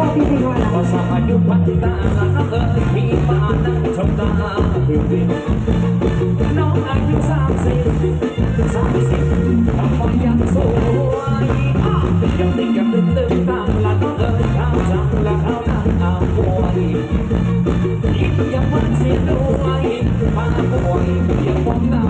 Có sao mà nước mắt ta ngã ơi khi mà đang trong ta hiểu tình Nó ai những sao gì, sao gì Cảm ơn gian số ai Tình cảm tình cảm tình tương tạm là nó ơi Khao rằng là khao năng áo hoài Ít nhắm mắt xin đâu ai Mà hoài, yêu bóng nào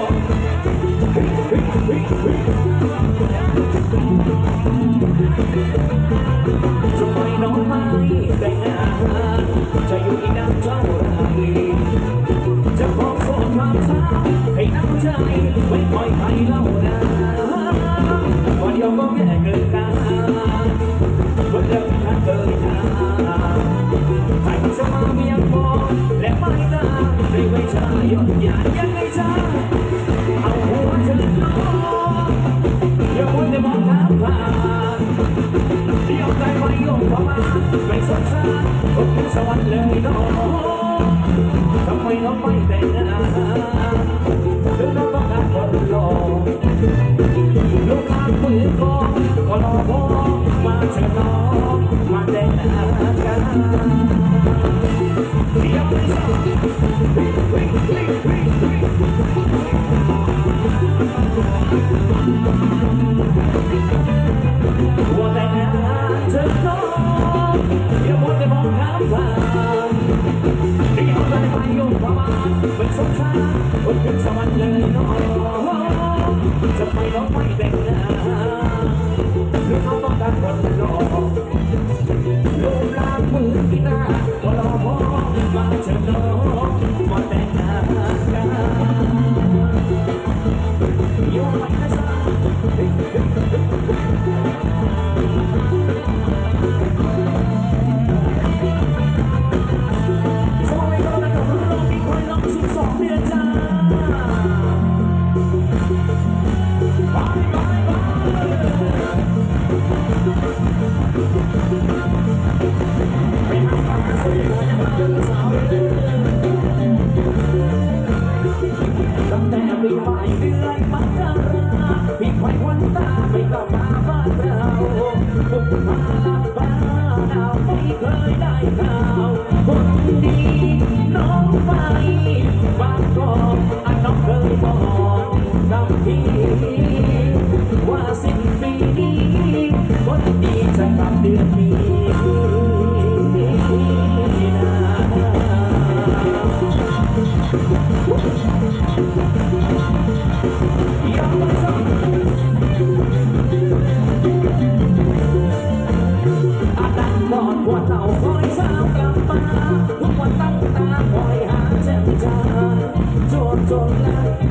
ช่วยน้องไม้แตงงานจะอยู่อีนานเท่าไรจะบอกขอความช้าให้น้ำใจไม่ปล่อยให้ล่านะวันเดียวก็แกินกันวันเดียวนั้นเกินางใครจะมาเมียพอและไม่ตาไม่ไวใจยอดยานยังไงจ้า เลยน้องทำไมน้องไม่แต่งงานต้องต้องการคนหล่อลกค้าคุยก็ก็รอพอมาเชิญนอมาแต่งงานกันเดี๋ยวไสั่ว่าแต่งงานเธอน้อยามัวแต่มองข้ามผ่า สงสารบนขึ้นสวรรค์เลยน้องจะไปร้องไม่แต่ง ไม่ไหวเดือนมกรามีควัวันตาไม่กลับาบ้าเราบุกมา